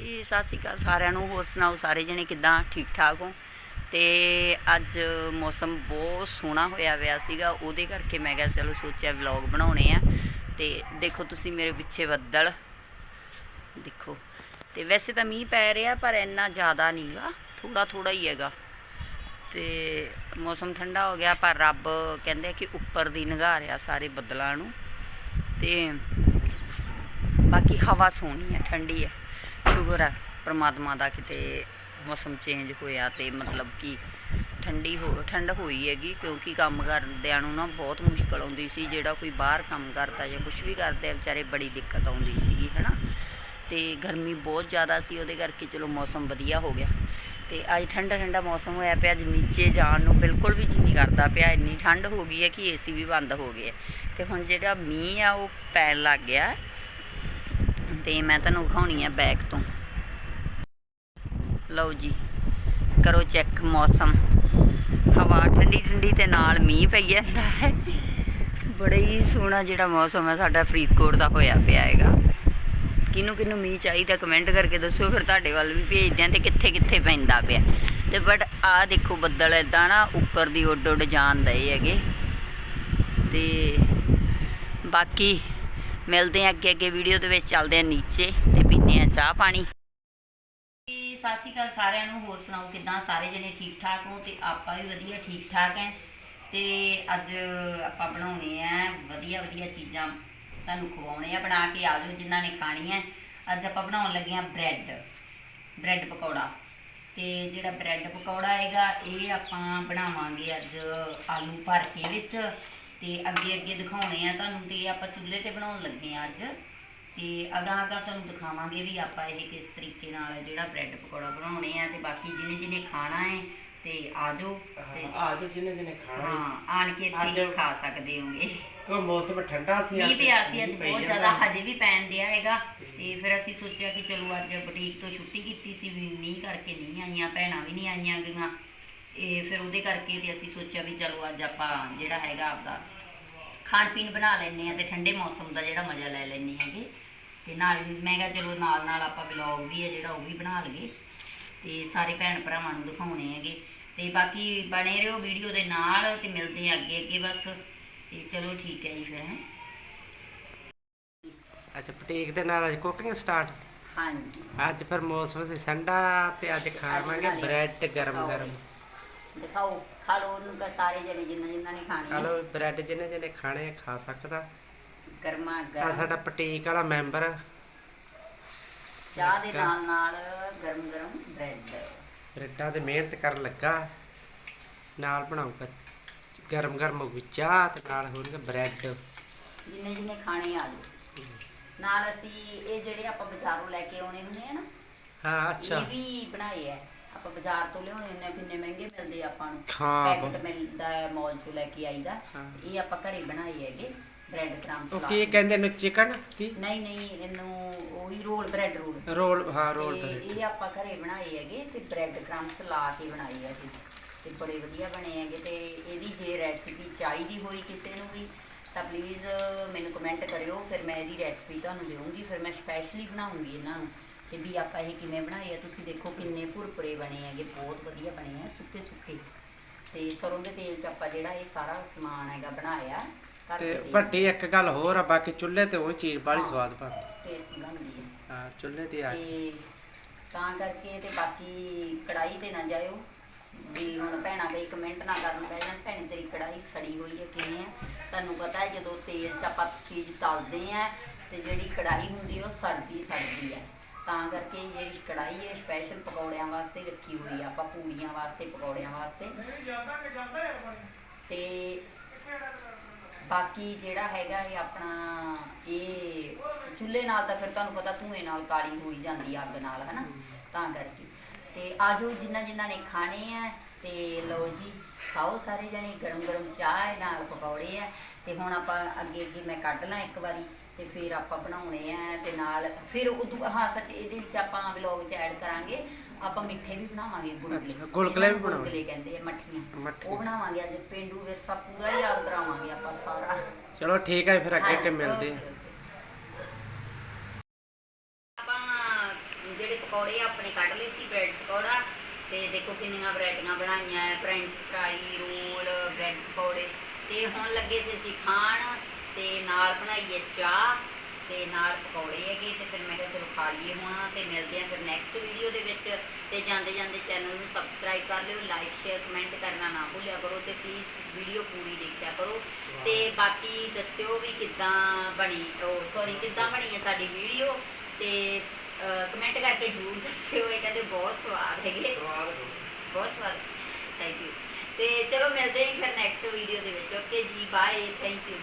ਜੀ ਸਤਿ ਸ਼੍ਰੀ ਅਕਾਲ ਸਾਰਿਆਂ ਨੂੰ। ਹੋਰ ਸੁਣਾਓ ਸਾਰੇ ਜਣੇ ਕਿੱਦਾਂ? ਠੀਕ ਠਾਕ ਹੋ? ਤੇ ਅੱਜ ਮੌਸਮ ਬਹੁਤ ਸੋਹਣਾ ਹੋਇਆ ਹੋਇਆ ਸੀਗਾ। ਉਹਦੇ ਕਰਕੇ ਮੈਂ ਕਿਹਾ ਚਲੋ ਸੋਚਿਆ ਵਲੌਗ ਬਣਾਉਣੇ ਆ। ਤੇ ਦੇਖੋ ਤੁਸੀਂ ਮੇਰੇ ਪਿੱਛੇ ਬੱਦਲ। ਦੇਖੋ। ਤੇ ਵੈਸੇ ਤਾਂ ਮੀਂਹ ਪੈ ਰਿਹਾ, ਪਰ ਇੰਨਾ ਜ਼ਿਆਦਾ ਨਹੀਂਗਾ। ਥੋੜਾ ਥੋੜਾ ਹੀ ਹੈਗਾ। ਤੇ ਮੌਸਮ ਠੰਡਾ ਹੋ ਗਿਆ, ਪਰ ਰੱਬ ਕਹਿੰਦੇ ਕਿ ਉੱਪਰ ਦੀ ਨਿਗਾਹ ਰਿਹਾ ਸਾਰੇ ਬੱਦਲਾਂ ਨੂੰ। ਤੇ ਬਾਕੀ ਹਵਾ ਸੋਹਣੀ ਹੈ ਠੰਡੀ ਹੈ ਸ਼ੁਕਰ ਹੈ, ਪ੍ਰਮਾਤਮਾ ਦਾ ਕਿਤੇ ਮੌਸਮ ਚੇਂਜ ਹੋਇਆ ਤੇ ਮਤਲਬ ਕਿ ਠੰਡੀ ਹੋ, ਠੰਡ ਹੋਈ ਹੈਗੀ ਕਿਉਂਕਿ ਕੰਮ ਕਰਦਿਆਂ ਨੂੰ ਨਾ ਬਹੁਤ ਮੁਸ਼ਕਲ ਆਉਂਦੀ ਸੀ, ਜਿਹੜਾ ਕੋਈ ਬਾਹਰ ਕੰਮ ਕਰਦਾ ਜਾਂ ਕੁਝ ਵੀ ਕਰਦੇ ਆ ਵਿਚਾਰੇ ਬੜੀ ਦਿੱਕਤ ਆਉਂਦੀ ਸੀਗੀ, ਹੈਨਾ? ਤੇ ਗਰਮੀ ਬਹੁਤ ਜ਼ਿਆਦਾ ਸੀ, ਉਹਦੇ ਕਰਕੇ ਚਲੋ ਮੌਸਮ ਵਧੀਆ ਹੋ ਗਿਆ। ਤੇ ਅੱਜ ਠੰਡਾ ਠੰਡਾ ਮੌਸਮ ਹੋਇਆ ਪਿਆ, ਅੱਜ ਨੀਚੇ ਜਾਣ ਨੂੰ ਬਿਲਕੁਲ ਵੀ ਜੀ ਨਹੀਂ ਕਰਦਾ ਪਿਆ, ਇੰਨੀ ਠੰਡ ਹੋ ਗਈ ਹੈ ਕਿ ਏਸੀ ਵੀ ਬੰਦ ਹੋ ਗਏ ਹੈ। ਤੇ ਹੁਣ ਜਿਹੜਾ ਮੀਂਹ ਆ, ਉਹ ਪੈਣ ਲੱਗ ਗਿਆ ਤੇ ਮੈਂ ਤੁਹਾਨੂੰ ਵਿਖਾਉਣੀ ਆ ਬੈਕ ਤੋਂ। ਲਓ ਜੀ, ਕਰੋ ਚੈੱਕ ਮੌਸਮ। ਹਵਾ ਠੰਡੀ ਠੰਡੀ ਤੇ ਨਾਲ ਮੀਂਹ ਪਈ ਜਾਂਦਾ ਹੈ ਬੜਾ ਹੀ ਸੋਹਣਾ ਜਿਹੜਾ ਮੌਸਮ ਹੈ ਸਾਡਾ ਫਰੀਦਕੋਟ ਦਾ ਹੋਇਆ ਪਿਆ ਹੈਗਾ। ਕਿਹਨੂੰ ਕਿਹਨੂੰ ਮੀਂਹ ਚਾਹੀਦਾ ਕਮੈਂਟ ਕਰਕੇ ਦੱਸੋ, ਫਿਰ ਤੁਹਾਡੇ ਵੱਲ ਵੀ ਭੇਜਦੇ ਆ ਤੇ ਕਿੱਥੇ ਕਿੱਥੇ ਪੈਂਦਾ ਪਿਆ। ਤੇ ਬਟ ਆਹ ਦੇਖੋ ਬੱਦਲ ਇਦਾਂ ਨਾ ਉੱਪਰ ਦੀ ਉੱਡ ਉੱਡ ਜਾਣ ਦਏ ਹੈਗੇ। ਤੇ ਬਾਕੀ ਮਿਲਦੇ ਆ ਅੱਗੇ ਅੱਗੇ ਵੀਡੀਓ ਦੇ ਵਿੱਚ, ਚੱਲਦੇ ਆ ਨੀਚੇ ਤੇ ਪੀਨੇ ਆ ਚਾਹ ਪਾਣੀ। ਸਤਿ ਸ਼੍ਰੀ ਅਕਾਲ ਸਾਰਿਆਂ ਨੂੰ, ਹੋਰ ਸੁਣਾਓ ਕਿਦਾਂ? ਸਾਰੇ ਜਣੇ ਠੀਕ ਠਾਕ ਹੋ ਤੇ ਆਪਾਂ ਵੀ ਵਧੀਆ ਠੀਕ ਠਾਕ ਹੈ। ਤੇ ਅੱਜ ਆਪਾਂ ਬਣਾਉਣੇ ਆ ਵਧੀਆ ਵਧੀਆ ਚੀਜ਼ਾਂ ਤੁਹਾਨੂੰ ਖਵਾਉਣੇ ਆ, ਬਣਾ ਕੇ ਆ ਜਾਓ ਜਿਨ੍ਹਾਂ ਨੇ ਖਾਣੀ ਹੈ ਅੱਜ ਆਪਾਂ ਬਣਾਉਣ ਲੱਗੇ ਆ ਬ੍ਰੈਡ ਬ੍ਰੈਡ ਪਕੌੜਾ। ਤੇ ਜਿਹੜਾ ਬ੍ਰੈਡ ਪਕੌੜਾ ਹੈਗਾ, ਇਹ ਆਪਾਂ ਬਣਾਵਾਂਗੇ ਅੱਜ ਆਲੂ ਭਰ ਕੇ ਵਿੱਚ। ਤੇ ਅੱਗੇ ਅੱਗੇ ਦਿਖਾਉਣੇ ਆ ਤੁਹਾਨੂੰ ਤੇ ਆਪਾਂ ਚੁੱਲ੍ਹੇ ਤੇ ਬਣਾਉਣ ਲੱਗੇ ਆ ਅੱਜ। ਤੇ ਅਗਾਂਹ ਅਗਾਂਹ ਤੁਹਾਨੂੰ ਦਿਖਾਵਾਂਗੇ ਵੀ ਆਪਾਂ ਇਹ ਕਿਸ ਤਰੀਕੇ ਨਾਲ ਜਿਹੜਾ ਬ੍ਰੈਡ ਪਕੌੜਾ ਬਣਾਉਣੇ ਆ ਤੇ ਬਾਕੀ ਜਿਹਨੇ ਜਿਹਨੇ ਖਾਣਾ ਹੈ ਤੇ ਆ ਜਾਓ ਤੇ ਆ ਜੋ ਜਿਹਨੇ ਜਿਹਨੇ ਖਾਣਾ ਹਾਂ। ਆਣ ਕੇ ਇੱਥੇ ਅੱਜ- ਖਾ ਸਕਦੇ ਹੋਗੇ। ਕੋ ਮੌਸਮ ਠੰਡਾ ਸੀ ਮੀਂਹ ਪਿਆ ਸੀ ਅੱਜ ਬਹੁਤ। ਜ਼ਿਆਦਾ ਹਜੇ ਵੀ ਪੈਣ ਦਿਆ ਹੈਗਾ। ਤੇ ਫਿਰ ਅਸੀਂ ਸੋਚਿਆ ਕਿ ਚਲੋ ਅੱਜ ਬੁਟੀਕ ਤੋਂ ਛੁੱਟੀ ਕੀਤੀ ਸੀ ਵੀ ਮੀਂਹ ਕਰਕੇ ਨਹੀਂ ਆਈਆਂ ਭੈਣਾਂ ਵੀ ਨਹੀਂ ਆਈਆਂ ਗਈਆਂ। ਇਹ ਫਿਰ ਉਹਦੇ ਕਰਕੇ ਤੇ ਅਸੀਂ ਸੋਚਿਆ ਵੀ ਚਲੋ ਅੱਜ ਆਪਾਂ ਜਿਹੜਾ ਹੈਗਾ ਆਪਦਾ ਖਾਣ ਪੀਣ ਬਣਾ ਲੈਨੇ ਆ ਤੇ ਠੰਡੇ ਮੌਸਮ ਦਾ ਜਿਹੜਾ ਮਜ਼ਾ ਲੈ ਲੈਨੇ ਹੈਗੇ। ਤੇ ਨਾਲ ਮੈਂ ਕਿਹਾ ਚਲੋ ਨਾਲ ਨਾਲ ਆਪਾਂ ਵਲੌਗ ਵੀ ਹੈ ਜਿਹੜਾ ਉਹ ਵੀ ਬਣਾ ਲਈਏ। ਤੇ ਸਾਰੇ ਭੈਣ ਭਰਾਵਾਂ ਨੂੰ ਦਿਖਾਉਣੇ ਹੈਗੇ। ਤੇ ਬਾਕੀ ਬਣੇ ਰਹੋ ਵੀਡੀਓ ਦੇ ਨਾਲ ਤੇ ਮਿਲਦੇ ਆ ਅੱਗੇ ਅੱਗੇ ਬਸ। ਤੇ ਚਲੋ ਠੀਕ ਹੈ ਜੀ ਫਿਰ ਹੈ। ਅੱਛਾ ਬੁਟੀਕ ਦੇ ਨਾਲ ਅੱਜ ਕੁਕਿੰਗ ਸਟਾਰਟ ਹਾਂਜੀ। ਅੱਜ ਫਿਰ ਮੌਸਮ ਸੀ ਠੰਡਾ ਤੇ ਅੱਜ ਖਾਵਾਂਗੇ ਬ੍ਰੈਡ ਗਰਮ ਗਰਮ ਦਿਖਾਓ ਖਾ ਲਓ ਉਹਨੂੰ ਕਹ ਸਾਰੇ ਜਣੇ ਜਿੰਨਾ ਜਿੰਨਾ ਨੇ ਖਾਣੀ ਹੈ ਹਲੋ ਬ੍ਰੈਡ ਜਿਹਨੇ ਜਿਹਨੇ ਖਾਣੇ ਆ ਖਾ ਸਕਦਾ। ਗਰਮਾ ਆ ਗਰਮ। ਸਾਡਾ ਬੁਟੀਕ ਵਾਲਾ ਮੈਂਬਰ। ਚਾਹ ਦੇ ਨਾਲ ਨਾਲ ਗਰਮ ਗਰਮ ਬ੍ਰੈਡ। ਬ੍ਰੈਡਾਂ ਤੇ ਮਿਹਨਤ ਕਰਨ ਲੱਗਾ। ਨਾਲ ਬਣਾਊਗਾ ਗਰਮ ਗਰਮ ਹੋਊਗੀ ਚਾਹ ਤੇ ਨਾਲ ਹੋਣਗੇ ਬ੍ਰੈਡ। ਜਿੰਨੇ ਜਿੰਨੇ ਖਾਣੇ ਆ ਜਾਓ। ਨਾਲ ਅਸੀਂ ਇਹ ਜਿਹੜੇ ਆਪਾਂ ਬਾਜ਼ਾਰੋਂ ਲੈ ਕੇ ਆਉਣੇ ਹੁੰਦੇ ਆ ਨਾ ਹਾਂ ਅੱਛਾ। ਇਹ ਵੀ ਬਣਾਏ ਆ। ਆਪਾਂ ਬਾਜ਼ਾਰ ਤੋਂ ਲਿਆਉਣੇ ਆ ਕਿੰਨੇ ਮਹਿੰਗੇ ਮਿਲਦੇ ਆ ਆਪਾਂ ਨੂੰ। ਹਾਂ, ਪੈਕਟ ਮਿਲਦਾ ਹੈ ਮਾਲ ਤੋਂ ਲੈ ਕੇ ਆਈਦਾ। ਹਾਂ। ਇਹ ਆਪਾਂ ਘਰੇ ਬਣਾਏ ਹੈਗੇ ਬ੍ਰੈਡ ਕ੍ਰੰਚ ਉਹ ਕੀ ਕਹਿੰਦੇ ਨੇ ਚਿਕਨ ਕੀ? ਨਹੀਂ ਨਹੀਂ ਇਹਨੂੰ ਉਹੀ ਰੋਲ ਬ੍ਰੈਡ ਰੋਲ ਰੋਲ ਹਾਂ ਰੋਲ ਤੇ ਇਹ ਆਪਾਂ ਘਰੇ ਬਣਾਏ ਹੈਗੇ ਤੇ ਬ੍ਰੈਡ ਕ੍ਰੰਚ ਲਾ ਕੇ ਬਣਾਏ ਹੈਗੇ ਤੇ ਬੜੇ ਵਧੀਆ ਬਣੇ ਹੈਗੇ ਤੇ ਇਹਦੀ ਜੇ ਰੈਸਿਪੀ ਚਾਹੀਦੀ ਹੋਈ ਕਿਸੇ ਨੂੰ ਵੀ ਤਾਂ ਪਲੀਜ਼ ਮੈਨੂੰ ਕਮੈਂਟ ਕਰਿਓ ਫਿਰ ਮੈਂ ਇਹਦੀ ਰੈਸਿਪੀ ਤੁਹਾਨੂੰ ਦੇਵਾਂਗੀ ਫਿਰ ਮੈਂ ਸਪੈਸ਼ਲੀ ਬਣਾਉਂਗੀ ਇਹਨਾਂ ਨੂੰ। ਕਿ ਵੀ ਆਪਾਂ ਇਹ ਕਿਵੇਂ ਬਣਾਏ ਆ ਤੁਸੀਂ ਦੇਖੋ ਕਿੰਨੇ ਭੁਰਭੁਰੇ ਬਣੇ ਹੈਗੇ ਬਹੁਤ ਵਧੀਆ ਬਣੇ ਆ ਸੁੱਕੇ ਸੁੱਕੇ। ਤੇ ਸਰੋਂ ਦੇ ਤੇਲ 'ਚ ਆਪਾਂ ਜਿਹੜਾ ਇਹ ਸਾਰਾ ਸਮਾਨ ਹੈਗਾ ਬਣਾਇਆ ਘਰ ਤੇ ਵੱਡੀ ਇੱਕ ਗੱਲ ਹੋਰ ਆ ਬਾਕੀ ਚੁੱਲ੍ਹੇ ਤੇ ਉਹ ਚੀਜ਼ ਬੜੀ ਹਾਂ। ਸਵਾਦ ਬਣਦੀ ਟੇਸਟੀ ਬਣਦੀ ਹੈ ਹਾਂ ਚੁੱਲ੍ਹੇ ਤੇ ਆ ਤੇ ਤਾਂ ਕਰਕੇ ਤੇ ਬਾਕੀ ਕੜਾਈ ਤੇ ਨਾ ਜਾਇਓ। ਵੀ ਹੁਣ ਭੈਣਾਂ ਦੇ ਕਮੈਂਟ ਨਾ ਕਰਨ ਪੈ ਜਾਣ ਭੈਣ ਤੇਰੀ ਕੜਾਈ ਸੜੀ ਹੋਈ ਹੈ ਕਿਵੇਂ ਹੈ ਤੁਹਾਨੂੰ ਪਤਾ ਹੈ ਜਦੋਂ ਤੇਲ 'ਚ ਆਪਾਂ ਚੀਜ਼ ਤਲਦੇ ਆ ਤੇ ਜਿਹੜੀ ਕੜਾਈ ਹੁੰਦੀ ਹੈ ਉਹ ਸੜਦੀ ਸੜਦੀ ਹੈ ਤਾਂ ਕਰਕੇ ਜਿਹੜੀ ਕੜਾਈ ਹੈ ਸਪੈਸ਼ਲ ਪਕੌੜਿਆਂ ਵਾਸਤੇ ਰੱਖੀ ਹੋਈ ਆ, ਆਪਾਂ ਪੂੜੀਆਂ ਵਾਸਤੇ, ਪਕੌੜਿਆਂ ਵਾਸਤੇ। ਤੇ ਬਾਕੀ ਜਿਹੜਾ ਹੈਗਾ ਇਹ ਆਪਣਾ ਇਹ ਚੁੱਲ੍ਹੇ ਨਾਲ ਤਾਂ ਫਿਰ ਤੁਹਾਨੂੰ ਪਤਾ ਧੂਏ ਨਾਲ ਕਾਲੀ ਹੋਈ ਜਾਂਦੀ ਆ ਅੱਗ ਨਾਲ, ਹਨਾ? ਤਾਂ ਕਰਕੇ। ਤੇ ਆਜੋ ਜਿੰਨਾ ਜਿੰਨਾ ਨੇ ਖਾਣੇ ਆ, ਤੇ ਲਓ ਜੀ, ਖਾਓ ਸਾਰੇ ਜਣੇ। ਗਰਮ ਗਰਮ ਚਾਹ ਨਾਲ ਪਕੌੜੇ ਆ। ਤੇ ਹੁਣ ਆਪਾਂ ਅੱਗੇ ਅੱਗੇ ਮੈਂ ਕੱਢ ਲਾਂ ਇੱਕ ਵਾਰੀ। ਤੇ ਫਿਰ ਆਪਾਂ ਬਣਾਉਣੇ ਆ ਤੇ ਨਾਲ ਫਿਰ ਉਦੋਂ ਹਾਂ ਸੱਚ ਇਹਦੇ ਵਿੱਚ ਆਪਾਂ ਵਲੌਗ ਚ ਐਡ ਕਰਾਂਗੇ। ਆਪਾਂ ਮਿੱਠੇ ਵੀ ਬਣਾਵਾਂਗੇ ਗੁਲਗੁਲੇ। ਅੱਛਾ, ਗੁਲਗੁਲੇ ਵੀ। ਗੁਲਗੁਲੇ ਕਹਿੰਦੇ ਆ ਮੱਠੀਆਂ। ਮੱਠੀਆਂ। ਉਹ ਬਣਾਵਾਂਗੇ ਅੱਜ ਪਿੰਡੂ ਵਿਰਸਾ ਪੂਰਾ ਯਾਦ ਕਰਾਵਾਂਗੇ ਆਪਾਂ ਸਾਰਾ। ਚਲੋ ਠੀਕ ਹੈ ਫਿਰ ਅੱਗੇ ਹਾਂਜੀ, ਮਿਲਦੇ ਓਕੇ। ਆਪਾਂ ਜਿਹੜੇ ਪਕੌੜੇ ਆਪਣੇ ਕੱਢ ਲਏ ਸੀ ਬ੍ਰੈਡ ਪਕੌੜਾ ਤੇ ਦੇਖੋ ਕਿੰਨੀਆਂ ਵੈਰਾਈਟੀਆਂ ਬਣਾਈਆਂ ਹੈ ਫ੍ਰੈਂਚ ਫਰਾਈ ਰੋਲ ਬ੍ਰੈਡ ਪਕੌੜੇ। ਤੇ ਹੁਣ ਲੱਗੇ ਸੀ ਅਸੀਂ ਖਾਣ। ਤੇ ਨਾਲ ਬਣਾਈਏ ਚਾਹ ਤੇ ਨਾਲ ਪਕੌੜੇ ਹੈਗੇ ਤੇ ਫਿਰ ਮੈਂ ਕਿਹਾ ਚਲੋ ਖਾ ਲਈਏ ਹੁਣ ਤੇ ਮਿਲਦੇ ਆ ਫਿਰ ਨੈਕਸਟ ਵੀਡੀਓ ਦੇ ਵਿੱਚ ਤੇ ਜਾਂਦੇ ਜਾਂਦੇ ਚੈਨਲ ਨੂੰ ਸਬਸਕ੍ਰਾਈਬ ਕਰ ਲਿਓ ਲਾਈਕ ਸ਼ੇਅਰ ਕਮੈਂਟ ਕਰਨਾ ਨਾ ਭੁੱਲਿਆ ਕਰੋ ਤੇ ਪਲੀਜ਼ ਵੀਡੀਓ ਪੂਰੀ ਦੇਖਿਆ ਕਰੋ। ਤੇ ਬਾਕੀ ਦੱਸਿਓ ਵੀ ਕਿੱਦਾਂ ਬਣੀ ਉਹ ਸੌਰੀ ਕਿੱਦਾਂ ਬਣੀ ਹੈ ਸਾਡੀ ਵੀਡੀਓ ਤੇ ਕਮੈਂਟ ਕਰਕੇ ਜ਼ਰੂਰ ਦੱਸਿਓ ਇਹ ਕਹਿੰਦੇ ਬਹੁਤ ਸਵਾਦ ਹੈਗੇ। ਬਹੁਤ ਸਵਾਦ। ਥੈਂਕ ਯੂ ਤੇ ਚਲੋ ਮਿਲਦੇ ਹਾਂ ਫਿਰ ਨੈਕਸਟ ਵੀਡੀਓ ਦੇ ਵਿੱਚ। ਓਕੇ ਜੀ ਬਾਏ ਥੈਂਕ ਯੂ